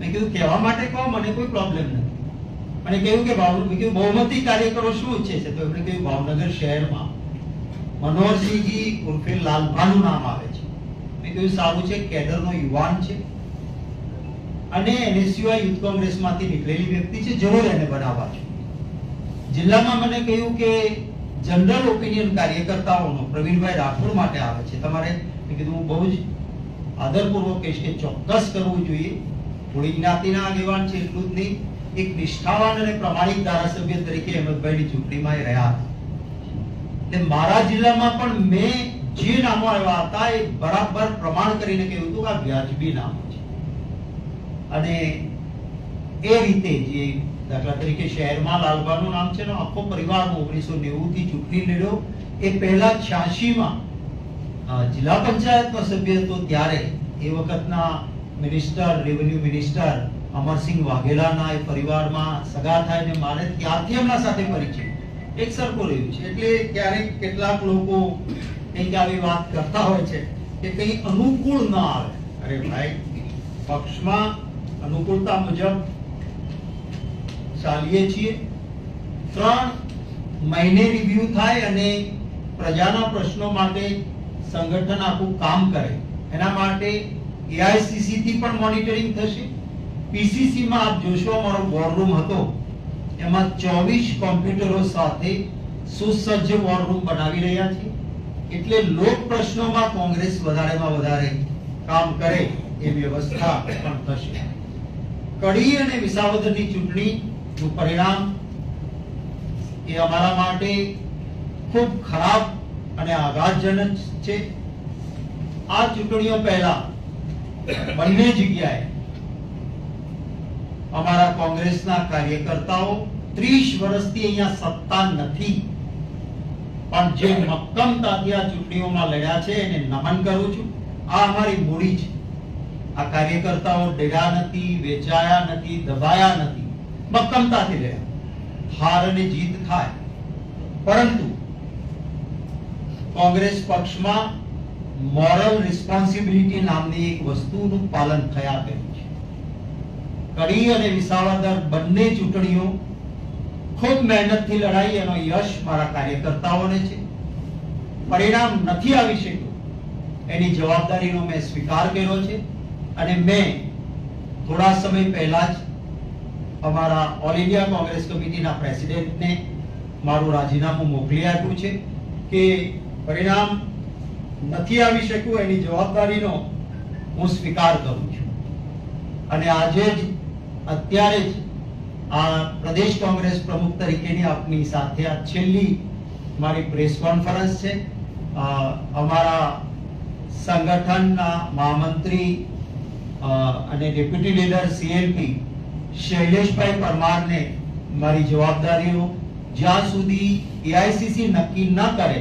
મેં કીધું, કહેવા માટે કહો, મને કોઈ પ્રોબ્લેમ નથી. મને કહ્યું કે ભાવ મેં કીધું, બહુમતી કાર્યકરો શું ઈચ્છે છે? તો એમણે કહ્યું, ભાવનગર શહેરમાં મનોહરસિંહજી ઉર્ફે લાલભાનું નામ આવે છે. મેં કહ્યું, સારું છે, કેડરનો યુવાન છે. અને એને સિવાય યુથ કોંગ્રેસમાંથી નીકળેલી વ્યક્તિ છે જરૂર એને બનાવવા છે. જિલ્લામાં મને કહ્યું કે, જનરલ ઓપિનિયન કાર્યકર્તાઓનો પ્રવીણભાઈ રાઠોડ માટે આવે છે. તમારે કીધું બહુ જ આદરપૂર્વક કહીશ કે ચોક્કસ કરવું જોઈએ. થોડી જ્ઞાતિના આગેવાન છે, એટલું જ નહીં. એક નિષ્ઠાવાન અને પ્રમાણિક ધારાસભ્ય તરીકે અહેમદભાઈની ચૂંટણીમાં રહ્યા હતા. ને મારા જિલ્લામાં પણ મેં જે નામો આવ્યા હતા, એ બરાબર પ્રમાણ કરીને કહ્યું હતું કે આ વ્યાજબી નામો છે. અને એ રીતે જે દાખલા તરીકે શહેરમાં લાલબાનું નામ છે ને, આખો પરિવાર ઓગણીસો નેવું થી ચૂંટણી લડ્યો. એ પહેલા છ્યાસી માં જિલ્લા પંચાયતનો સભ્ય હતો, ત્યારે એ વખતના મિનિસ્ટર રેવન્યુ મિનિસ્ટર અમરસિંહ વાઘેલાના એ પરિવારમાં સગા થાય ને મારે ત્યારથી એમના સાથે પરિચય. એક સરખો રહ્યું છે. એટલે ક્યારેક કેટલાક લોકો કંઈક આવી વાત કરતા હોય છે કે કંઈ અનુકૂળ ન આવે. અરે ભાઈ, પક્ષમાં અનુકૂળતા મુજબ ચાલીએ છીએ. ત્રણ મહિને રિવ્યુ થાય અને પ્રજાના પ્રશ્નો માટે સંગઠન આખું કામ કરે. એના માટે એઆઈસીસી થી પણ મોનિટરિંગ થશે. પીસીસી માં આપ જોશો, અમારો વોરરૂમ હતો. એમાં 24 કોમ્પ્યુટરો સાથે સુસજ્જ વોરરૂમ બનાવી રહ્યા છે. એટલે લોક પ્રશ્નોમાં કોંગ્રેસ વધારેમાં વધારે કામ કરે એ વ્યવસ્થા પણ થશે. કડી અને વિસાવદરની ચૂંટણીનું પરિણામ એ અમારા માટે ખૂબ ખરાબ અને આઘાતજનક છે. આ ચૂંટણીઓ પહેલા બંને જગ્યાએ અમારા કોંગ્રેસના કાર્યકર્તાઓ 30 વર્ષથી અહીંયા સત્તા નથી. પણ જે મક્કમતાથી આ ચૂંટણીઓમાં લડ્યા છે, એને નમન કરું છું. આ અમારી મૂડી છે. આ કાર્યકર્તાઓ ડેડા નથી, વેચાયા નથી, દબાયા નથી. મક્કમતાથી લડ્યા હાર અને જીત થાય. પરંતુ કોંગ્રેસ પક્ષમાં મોરલ રિસ્પોન્સિબિલિટી નામની એક વસ્તુનું પાલન થયા કર્યું છે. કડી અને વિસાવદર બંને ચૂંટણીઓ ખૂબ મહેનતથી લડાઈ એનો યશ મારા કાર્યકર્તાઓને છે. પરિણામ નથી આવી શક્યું. એની જવાબદારીનો મેં સ્વીકાર કર્યો છે અને મેં થોડા સમય પહેલા જ અમારા ઓલ ઇન્ડિયા કોંગ્રેસ કમિટીના પ્રેસિડેન્ટને મારું રાજીનામું મોકલી આપ્યું છે કે પરિણામ નથી આવી શક્યું, એની જવાબદારીનો હું સ્વીકાર કરું છું. અને આજે જ, અત્યારે જ આ પ્રદેશ કોંગ્રેસ પ્રમુખ તરીકેની આપની સાથે આ છેલ્લી મારી પ્રેસ કોન્ફરન્સ છે. અમારા સંગઠનના મહામંત્રી અને ડેપ્યુટી લીડર સીએલપી શૈલેષભાઈ પરમારને મારી જવાબદારીઓ જ્યાં સુધી એઆઈસીસી નક્કી ન કરે